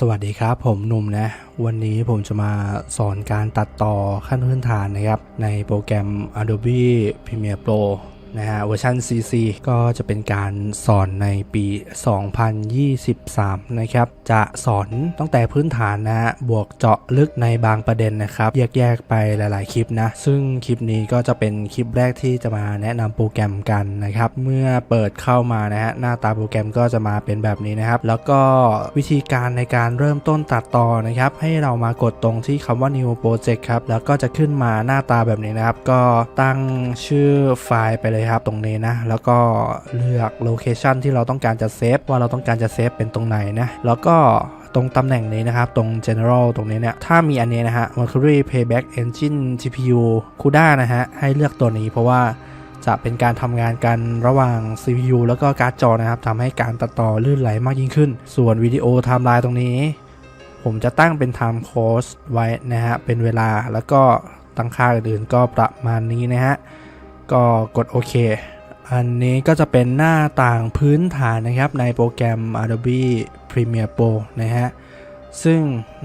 สวัสดีครับผมหนุ่มนะ วันนี้ผมจะมาสอนการตัดต่อขั้นพื้นฐานนะครับ ในโปรแกรม Adobe Premiere Pro นะฮะเวอร์ชัน CC ก็จะเป็นการสอนในปี 2023 นะครับ จะสอนตั้งแต่พื้นฐานนะฮะ บวกเจาะลึกในบางประเด็นนะครับ แยกๆไปหลายๆ คลิปนะ ซึ่งคลิปนี้ก็จะเป็นคลิปแรกที่จะมาแนะนำโปรแกรมกันนะครับ เมื่อเปิดเข้ามานะฮะ หน้าตาโปรแกรมก็จะมาเป็นแบบนี้นะครับ แล้วก็วิธีการในการเริ่มต้นตัดต่อนะครับ ให้เรามากดตรงที่คำว่า new project ครับ แล้วก็จะขึ้นมาหน้าตาแบบนี้นะครับ ก็ตั้งชื่อไฟล์ไปเลยเลยครับตรงนี้นะ แล้วก็เลือกโลเคชันที่เราต้องการจะเซฟว่าเราต้องการจะเซฟเป็นตรงไหนนะ แล้วก็ตรงตำแหน่งนี้นะครับ ตรง general ตรงนี้เนี่ย ถ้ามีอันนี้นะฮะ Mercury payback Engine GPU CUDA นะฮะ ให้เลือกตัวนี้เพราะว่าจะเป็นการทำงานกันระหว่าง CPU แล้วก็การ์ดจอนะครับทำให้การตัดต่อลื่นไหลมากยิ่งขึ้น ส่วนวิดีโอไทม์ไลน์ตรงนี้ ผมจะตั้งเป็น time course ไว้นะฮะ เป็นเวลาแล้วก็ตั้งค่าอื่นๆก็ประมาณนี้นะฮะ ก็กดโอเค อันนี้ก็จะเป็นหน้าต่างพื้นฐานนะครับในโปรแกรม Adobe Premiere Pro นะฮะ ซึ่ง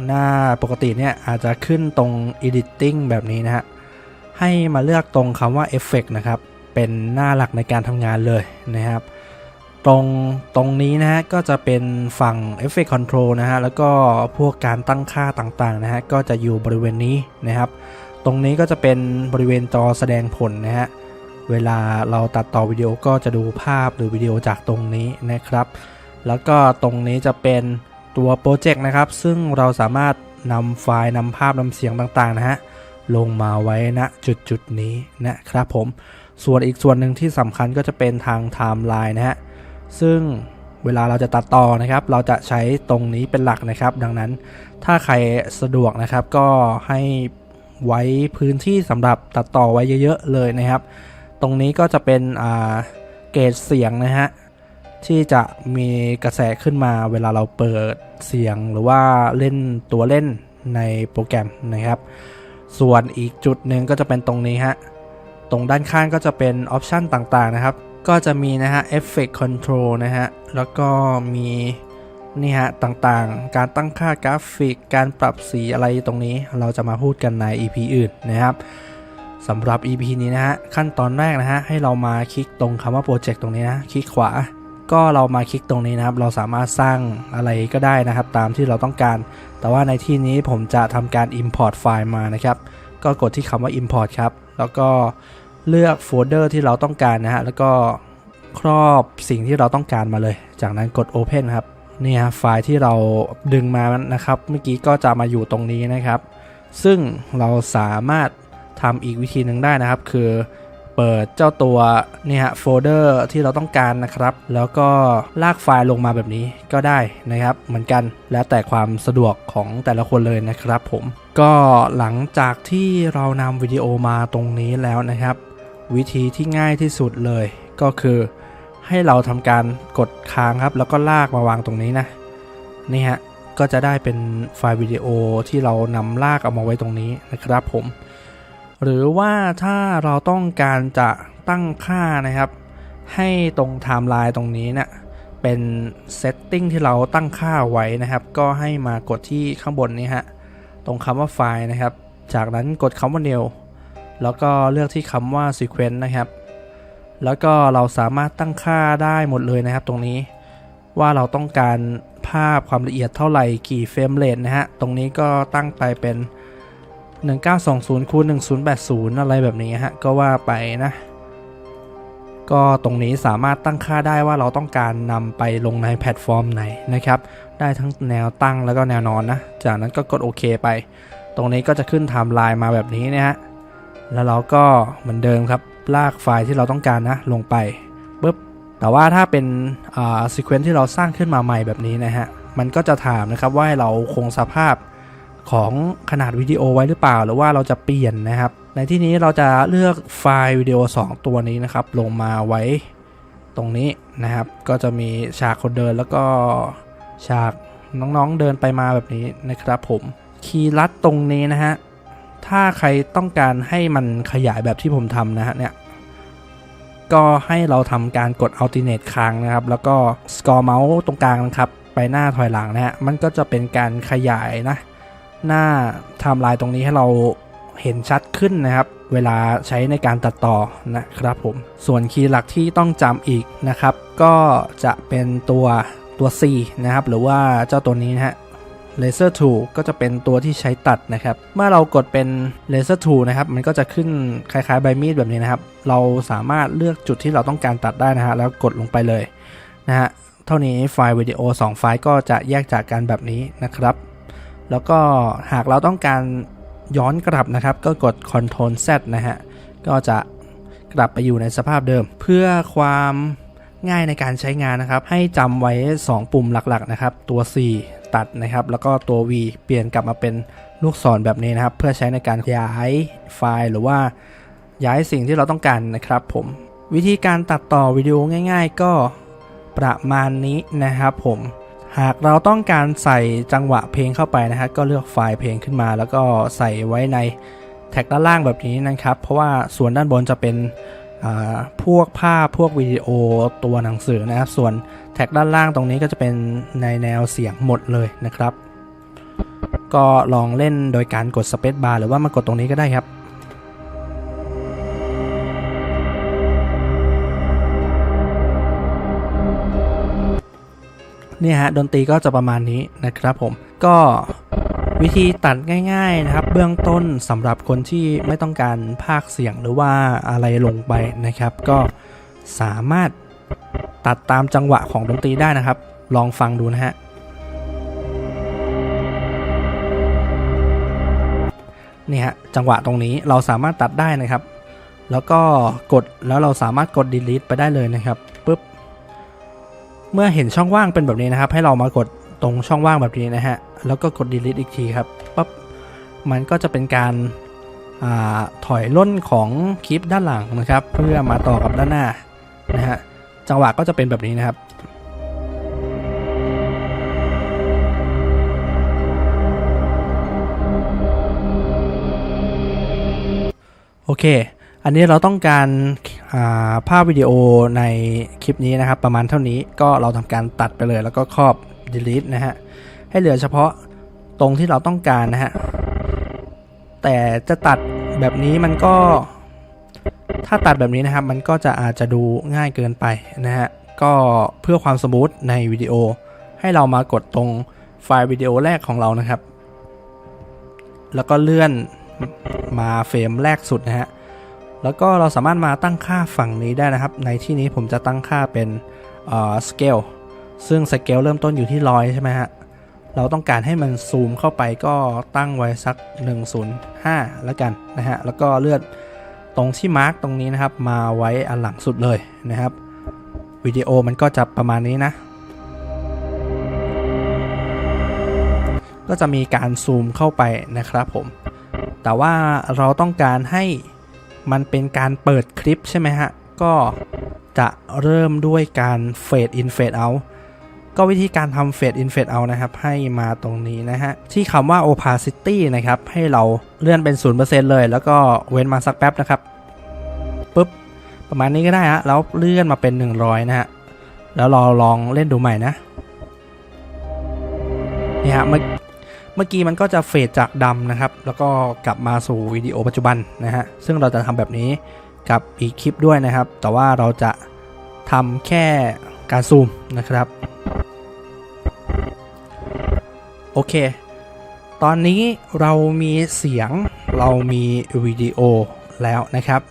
หน้าปกติเนี่ยอาจจะขึ้นตรง Editing แบบนี้นะฮะ ให้มาเลือกตรงคำว่า Effect นะครับ เป็นหน้าหลักในการทำงานเลยนะครับตรงตรงนี้นะฮะก็จะเป็นฝั่ง Effect Control นะฮะแล้วก็พวกการตั้งค่าต่างๆนะฮะก็จะอยู่บริเวณนี้นะครับ ตรงนี้ก็จะเป็นบริเวณจอแสดงผลนะฮะ เวลาเราตัดต่อวิดีโอก็จะดูภาพหรือวิดีโอจากตรงนี้นะครับ แล้วก็ตรงนี้จะเป็นตัวโปรเจกต์นะครับ ซึ่งเราสามารถนำไฟล์นำภาพนำเสียงต่างๆนะฮะลงมาไว้ณจุดจุดนี้นะครับผม ส่วนอีกส่วนหนึ่งที่สำคัญก็จะเป็นทางไทม์ไลน์นะฮะ ซึ่งเวลาเราจะตัดต่อนะครับ เราจะใช้ตรงนี้เป็นหลักนะครับ ดังนั้นถ้าใครสะดวกนะครับก็ให้ไว้พื้นที่สำหรับตัดต่อไว้เยอะ ๆ เลยนะครับ ตรงนี้ก็จะเป็นเกจเสียงนะฮะ ที่จะมีกระแสขึ้นมาเวลาเราเปิดเสียงหรือว่าเล่นตัวเล่นในโปรแกรมนะครับ ส่วนอีกจุดหนึ่งก็จะเป็นตรงนี้ฮะ ตรงด้านข้างก็จะเป็นออปชันต่างๆนะครับ ก็จะมีนะฮะ Effect Control นะฮะ แล้วก็มีนี่ฮะ ต่างๆ การตั้งค่ากราฟิก การปรับสีอะไรตรงนี้เราจะมาพูดกันใน EP อื่นนะครับ สำหรับ EP นี้นะฮะขั้นตอนแรกนะฮะให้เรามาคลิกตรงคำว่าโปรเจกต์ตรงนี้นะคลิกขวา ก็เรามาคลิกตรงนี้นะครับ เราสามารถสร้างอะไรก็ได้นะครับ ตามที่เราต้องการ แต่ว่าในที่นี้ผมจะทำการ Import ไฟล์มานะครับ ก็กดที่คำว่า Import ครับ แล้วก็เลือกโฟลเดอร์ที่เราต้องการนะฮะแล้วก็ครอบสิ่งที่เราต้องการมาเลย จากนั้นกด Open ครับนี่ฮะไฟล์ที่เราดึงมานะครับ เมื่อกี้ก็จะมาอยู่ตรงนี้นะครับ ซึ่งเราสามารถ ทำอีกวิธีหนึ่งได้นะครับ คือเปิดเจ้าตัวนี่ฮะโฟลเดอร์ที่เราต้องการนะครับ แล้วก็ลากไฟล์ลงมาแบบนี้ก็ได้นะครับ เหมือนกันแล้วแต่ความสะดวกของแต่ละคนเลยนะครับผมก็หลังจากที่เรานำวิดีโอมาตรงนี้แล้วนะครับ วิธีที่ง่ายที่สุดเลย ก็คือให้เราทำการกดค้างครับ แล้วก็ลากมาวางตรงนี้นะนี่ฮะก็จะได้เป็นไฟล์วิดีโอที่เรานำลากเอามาไว้ตรงนี้นะครับผม หรือว่าถ้าเราต้องการจะตั้งค่านะครับ ให้ตรงไทม์ไลน์ตรงนี้เนะี่ยเป็นเซตติ้งที่เราตั้งค่าไว้นะครับ ก็ให้มากดที่ข้างบนนี้ฮะตรงคำว่าไฟล์นะครับ จากนั้นกดคำว่า new แล้วก็เลือกที่คำว่า sequence นะครับ แล้วก็เราสามารถตั้งค่าได้หมดเลยนะครับ ตรงนี้ว่าเราต้องการภาพความละเอียดเท่าไหร่กี่เฟรมเรทนะฮะ ตรงนี้ก็ตั้งไปเป็น 1920คูณ1080 อะไรแบบนี้ฮะ ก็ว่าไปนะ ก็ตรงนี้สามารถตั้งค่าได้ว่าเราต้องการนำไปลงในแพลตฟอร์มไหนนะครับ ได้ทั้งแนวตั้งแล้วก็แนวนอนนะ จากนั้นก็กดโอเคไป ตรงนี้ก็จะขึ้นไทม์ไลน์มาแบบนี้นะฮะ แล้วเราก็เหมือนเดิมครับ ลากไฟล์ที่เราต้องการนะ ลงไปปุ๊บ แต่ว่าถ้าเป็นอ่าซีเควนซ์ที่เราสร้างขึ้นมาใหม่แบบนี้นะฮะ มันก็จะถามนะครับว่าให้เราคงสภาพ ของขนาดวิดีโอไว้หรือเปล่า หรือว่าเราจะเปลี่ยนนะครับ ในที่นี้เราจะเลือกไฟล์วิดีโอ 2 ตัวนี้นะครับ ลงมาไว้ตรงนี้นะครับ ก็จะมีฉากคนเดินแล้วก็ฉากน้องๆเดินไปมาแบบนี้นะครับผมคีย์ลัดตรงนี้นะฮะ ถ้าใครต้องการให้มันขยายแบบที่ผมทำนะฮะเนี่ย ก็ให้เราทำการกด alternate ค้างนะครับ แล้วก็ scroll mouse ตรงกลางนะครับ ไปหน้าถอยหลังนะฮะ มันก็จะเป็นการขยายนะ หน้าไทม์ไลน์ตรงนี้ให้เราเห็นชัดขึ้นนะครับ เวลาใช้ในการตัดต่อนะครับผม ส่วนคีย์หลักที่ต้องจำอีกนะครับ ก็จะเป็นตัวตัว C นะครับ หรือว่าเจ้าตัวนี้นะฮะ Laser Tool ก็จะเป็นตัวที่ใช้ตัดนะครับ เมื่อเรากดเป็น Laser Tool นะครับ มันก็จะขึ้นคล้ายๆใบมีดแบบนี้นะครับ เราสามารถเลือกจุดที่เราต้องการตัดได้นะฮะ แล้วกดลงไปเลยนะฮะ เท่านี้ไฟล์วิดีโอ 2 ไฟล์ก็จะแยกจากกันแบบนี้นะครับ แล้วก็หากเราต้องการย้อนกลับนะครับ ก็กด Ctrl Z นะฮะ ก็จะกลับไปอยู่ในสภาพเดิม เพื่อความง่ายในการใช้งานนะครับ ให้จำไว้ 2 ปุ่มหลักๆนะครับ ตัว C ตัดนะครับ แล้วก็ตัว V เปลี่ยนกลับมาเป็นลูกศรแบบนี้นะครับ เพื่อใช้ในการย้ายไฟล์หรือว่าย้ายสิ่งที่เราต้องการนะครับผมวิธีการตัดต่อวิดีโอง่าย ๆ ก็ประมาณนี้นะครับผม หากเราต้องการใส่จังหวะเพลงเข้าไปนะฮะก็เลือกไฟล์เพลงขึ้นมา แล้วก็ใส่ไว้ในแท็กด้านล่างแบบนี้นะครับ เพราะว่าส่วนด้านบนจะเป็นพวกภาพพวกวิดีโอตัวหนังสือนะครับ ส่วนแท็กด้านล่างตรงนี้ก็จะเป็นในแนวเสียงหมดเลยนะครับ ก็ลองเล่นโดยการกดสเปซบาร์หรือว่ามากดตรงนี้ก็ได้ครับ เนี่ยฮะดนตรีก็จะประมาณนี้นะครับผมก็วิธีตัดง่ายๆนะครับ เบื้องต้นสำหรับคนที่ไม่ต้องการพากเสียงหรือว่าอะไรลงไปนะครับ ก็สามารถตัดตามจังหวะของดนตรีได้นะครับ ลองฟังดูนะฮะเนี่ยฮะจังหวะตรงนี้เราสามารถตัดได้นะครับ แล้วก็กดแล้วเราสามารถกด delete ไปได้เลยนะครับปุ๊บ เมื่อเห็นช่องว่างเป็นแบบนี้นะครับ ให้เรามากดตรงช่องว่างแบบนี้นะฮะ แล้วก็กด delete อีกทีครับปั๊บมันก็จะเป็นการอาถอยล่นของคลิปด้านหลังนะครับเพื่อมาต่อกับด้านหน้านะฮะจังหวะก็จะเป็นแบบนี้นะครับโอเค อันนี้เราต้องการอ่า ภาพวิดีโอในคลิปนี้นะครับ ประมาณเท่านี้ก็เราทำการตัดไปเลย แล้วก็ครอบ delete นะฮะ ให้เหลือเฉพาะตรงที่เราต้องการนะฮะ แต่จะตัดแบบนี้มันก็ ถ้าตัดแบบนี้นะครับ มันก็จะอาจจะดูง่ายเกินไปนะฮะ ก็เพื่อความสมูทในวิดีโอ ให้เรามากดตรงไฟล์วิดีโอแรกของเรานะครับ แล้วก็เลื่อนมาเฟรมแรกสุดนะฮะ แล้วก็เราสามารถมาตั้งค่าฝั่งนี้ได้นะครับ ในที่นี้ผมจะตั้งค่าเป็นเอ่อ scale ซึ่งสเกลเริ่มต้นอยู่ที่ร้อยใช่ไหมฮะ เราต้องการให้มันซูมเข้าไปก็ตั้งไว้สัก 105 แล้วกันนะฮะ แล้วก็เลือนตรงที่มาร์กตรงนี้นะครับ มาไว้อันหลังสุดเลยนะครับ วิดีโอมันก็จะประมาณนี้นะ ก็จะมีการซูมเข้าไปนะครับผม แต่ว่าเราต้องการให้ มันเป็นการเปิดคลิปใช่ไหมฮะ ก็จะเริ่มด้วยการ fade in fade out ก็วิธีการทำ fade in fade out นะครับ ให้มาตรงนี้นะฮะ ที่คำว่า opacity นะครับ ให้เราเลื่อนเป็น 0%เลย แล้วก็เว้นมาสักแป๊บนะครับปุ๊บ ประมาณนี้ก็ได้ฮะ แล้วเลื่อนมาเป็น 100 นะฮะ แล้วเราลองเล่นดูใหม่นะนี่ฮะเมื่อ เมื่อกี้มันก็จะเฟดจากดำนะครับ แล้วก็กลับมาสู่วิดีโอปัจจุบันนะฮะ ซึ่งเราจะทำแบบนี้กับอีกคลิปด้วยนะครับ แต่ว่าเราจะทำแค่การซูมนะครับ โอเค ตอนนี้เรามีเสียงเรามีวิดีโอแล้วนะครับ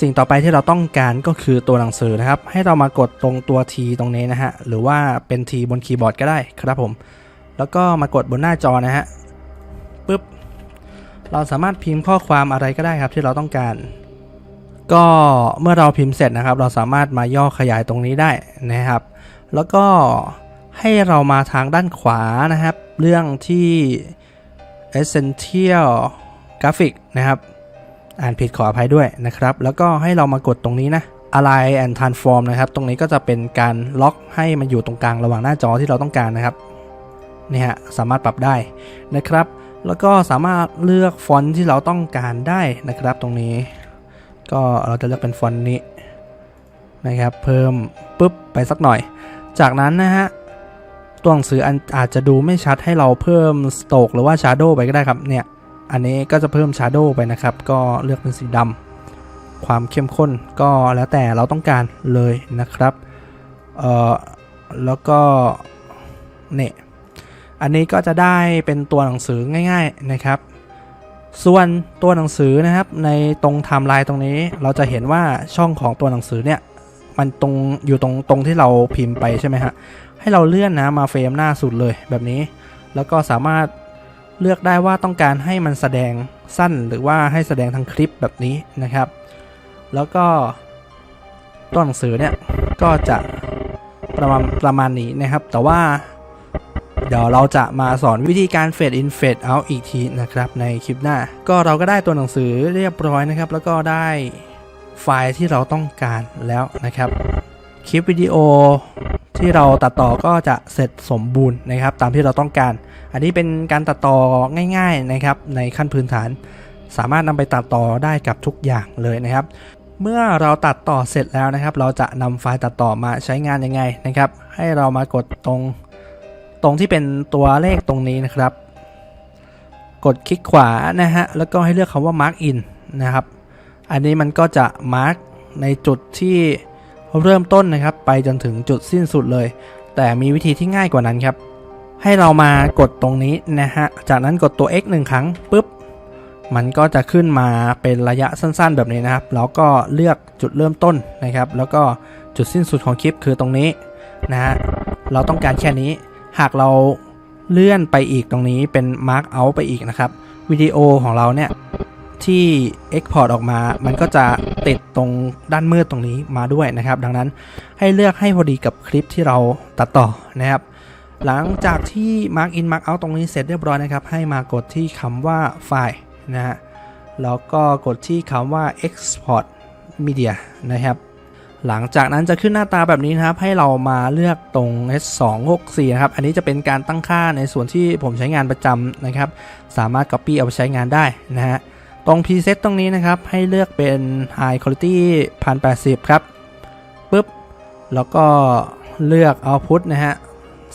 สิ่งต่อไปที่เราต้องการก็คือตัวหนังสือนะครับ ให้เรามากดตรงตัว T ตรงนี้นะฮะ หรือว่าเป็น T บนคีย์บอร์ดก็ได้ครับผม แล้วก็มากดบนหน้าจอนะฮะปึ๊บเราสามารถพิมพ์ข้อความอะไรก็ได้ครับที่เราต้องการ ก็เมื่อเราพิมพ์เสร็จนะครับ เราสามารถมาย่อขยายตรงนี้ได้นะครับ แล้วก็ให้เรามาทางด้านขวานะครับ เรื่องที่ essential graphic นะครับ อ่านผิดขออภัยด้วยนะครับ แล้วก็ให้เรามากดตรงนี้นะ align and transform นะครับ ตรงนี้ก็จะเป็นการล็อกให้มันอยู่ตรงกลางระหว่างหน้าจอที่เราต้องการนะครับ นี่ฮะสามารถปรับได้นะครับ แล้วก็สามารถเลือกฟอนต์ที่เราต้องการได้นะครับตรงนี้ ก็เราจะเลือกเป็นฟอนต์นี้นะครับเพิ่มปุ๊บไปสักหน่อย จากนั้นนะฮะตัวหนังสืออันอาจจะดูไม่ชัดให้เราเพิ่มสโตกหรือว่าชาร์โดไปก็ได้ครับเนี่ยอันนี้ก็จะเพิ่มชาร์โดไปนะครับ ก็เลือกเป็นสีดำความเข้มข้นก็แล้วแต่เราต้องการเลยนะครับเอ่อแล้วก็เนี่ย อันนี้ก็จะได้เป็นตัวหนังสือง่าย ๆนะครับ ส่วนตัวหนังสือนะครับในตรงไทม์ไลน์ตรงนี้ เราจะเห็นว่าช่องของตัวหนังสือเนี่ยมันตรงอยู่ตรงตรงที่เราพิมพ์ไปใช่ไหมฮะให้เราเลื่อนนะมาเฟรมหน้าสุดเลยแบบนี้ แล้วก็สามารถเลือกได้ว่าต้องการให้มันแสดงสั้นหรือว่าให้แสดงทั้งคลิปแบบนี้นะครับ แล้วก็ตัวหนังสือเนี่ยก็จะประมาณประมาณนี้นะครับ แต่ว่า เดี๋ยวเราจะมาสอนวิธีการ Fade in Fade out อีกทีนะครับในคลิปหน้า ก็เราก็ได้ตัวหนังสือเรียบร้อยนะครับ แล้วก็ได้ไฟล์ที่เราต้องการแล้วนะครับ คลิปวิดีโอที่เราตัดต่อก็จะเสร็จสมบูรณ์นะครับ ตามที่เราต้องการ อันนี้เป็นการตัดต่อง่าย ๆนะครับ ในขั้นพื้นฐาน สามารถนำไปตัดต่อได้กับทุกอย่างเลยนะครับ เมื่อเราตัดต่อเสร็จแล้วนะครับ เราจะนำไฟล์ตัดต่อมาใช้งานยังไงนะครับ ให้เรามากดตรง ตรงที่เป็นตัวเลขตรงนี้นะครับ กดคลิกขวานะฮะ แล้วก็ให้เลือกคำว่า mark in นะครับ อันนี้มันก็จะ mark ในจุดที่เริ่มต้นนะครับ ไปจนถึงจุดสิ้นสุดเลย แต่มีวิธีที่ง่ายกว่านั้นครับ ให้เรามากดตรงนี้นะฮะ จากนั้นกดตัว x หนึ่งครั้งปุ๊บ มันก็จะขึ้นมาเป็นระยะสั้นๆ แบบนี้นะครับ แล้วก็เลือกจุดเริ่มต้นนะครับ แล้วก็จุดสิ้นสุดของคลิปคือตรงนี้นะฮะ เราต้องการแค่นี้ หากเราเลื่อนไปอีกตรงนี้เป็น Mark Out ไปอีกนะครับ วิดีโอของเราเนี่ย ที่ Export ออกมา มันก็จะติดตรงด้านมืดตรงนี้มาด้วยนะครับ ดังนั้นให้เลือกให้พอดีกับคลิปที่เราตัดต่อนะครับ หลังจากที่ Mark In Mark Out ตรงนี้เสร็จเรียบร้อยนะครับ ให้มากดที่คำว่าไฟล์นะฮะแล้วก็กดที่คำว่า Export Media นะครับ หลังจากนั้นจะขึ้นหน้าตาแบบนี้นะครับ ให้เรามาเลือกตรง S264 นะครับ อันนี้จะเป็นการตั้งค่าในส่วนที่ผมใช้งานประจำนะครับ สามารถ Copy เอาไปใช้งานได้นะฮะ ตรง Preset ตรงนี้นะครับ ให้เลือกเป็น High Quality 1080 ครับปุ๊บ แล้วก็เลือก Output นะฮะ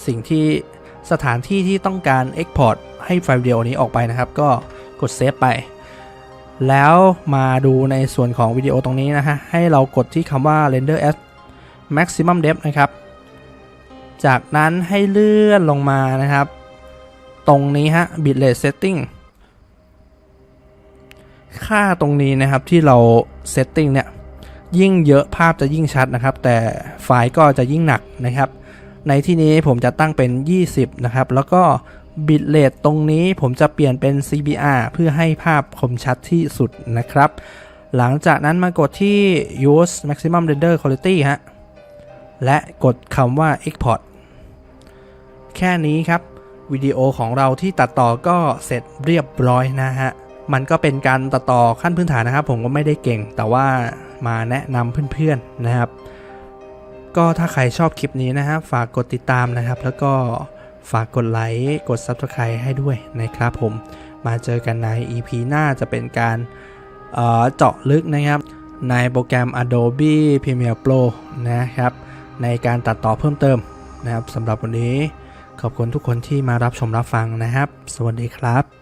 สิ่งที่สถานที่ที่ต้องการ Export ให้ไฟล์วิดีโอนี้ออกไปนะครับ ก็กด Save ไป แล้วมาดูในส่วนของวิดีโอตรงนี้นะฮะ ให้เรากดที่คำว่า render at maximum depth นะครับ จากนั้นให้เลื่อนลงมานะครับ ตรงนี้ฮะ bitrate setting ค่าตรงนี้นะครับที่เรา setting เนี่ย ยิ่งเยอะภาพจะยิ่งชัดนะครับ แต่ไฟล์ก็จะยิ่งหนักนะครับ ในที่นี้ผมจะตั้งเป็น 20 นะครับ แล้วก็ บิตเรทตรงนี้ผมจะเปลี่ยนเป็น CBR เพื่อให้ภาพคมชัดที่สุดนะครับ หลังจากนั้นมากดที่ use maximum render quality ฮะ และกดคำว่า export แค่นี้ครับ วิดีโอของเราที่ตัดต่อก็เสร็จเรียบร้อยนะฮะ มันก็เป็นการตัดต่อขั้นพื้นฐานนะครับ ผมก็ไม่ได้เก่ง แต่ว่ามาแนะนำเพื่อนๆนะครับ ก็ถ้าใครชอบคลิปนี้นะฮะฝากกดติดตามนะครับ แล้วก็ ฝากกดไลค์ กด Subscribe ให้ด้วยนะครับผม มาเจอกันใน EP หน้าจะเป็นการเเจาะลึกนะครับ ในโปรแกรม Adobe Premiere Pro นะครับ ในการตัดต่อเพิ่มเติมนะครับสำหรับวันนี้ขอบคุณทุกคนที่มารับชมรับฟังนะครับ สวัสดีครับ